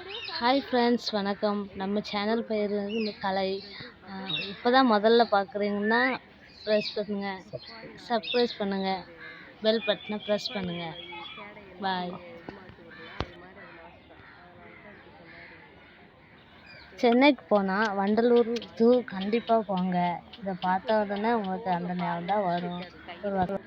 Hi friends வணக்கம். நம்ம channel பேர் வந்து கலை. இப்போ தான் முதல்ல பார்க்குறீங்கன்னா ப்ரெஸ் பண்ணுங்கள் சப்ஸ்கிரைப் பண்ணுங்கள் பெல் பட்டனை ப்ரெஸ் பண்ணுங்கள் பாய் சென்னைக்கு போனால் வண்டலூர் ஜூ கண்டிப்பாக போங்க. இதை பார்த்த உடனே உங்களுக்கு அந்த ஞாபகம் தான் வரும். வரும்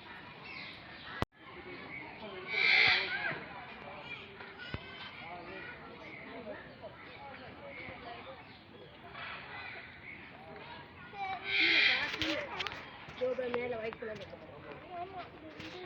அப்படியே நில்லுங்க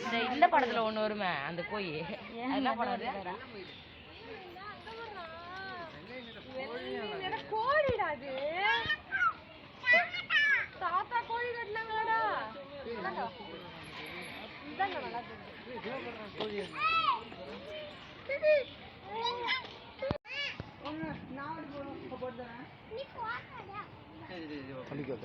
இந்த இந்த படத்துல ஒண்ணு வருமே அந்த கோயி. என்ன படம் அது கோழிடா அது தாத்தா கோழி கட்டினாங்களாடா. தள்ளிக்கோ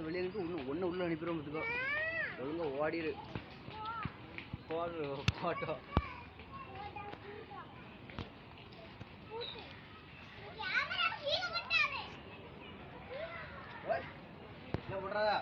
அது வெளியே இருக்கு ஒன்று ஒன்று உள்ளே அனுப்பிடுவோம் இதுக்கோ ஒழுங்காக ஓடிடு போட்டோ என்ன பண்ணுறதா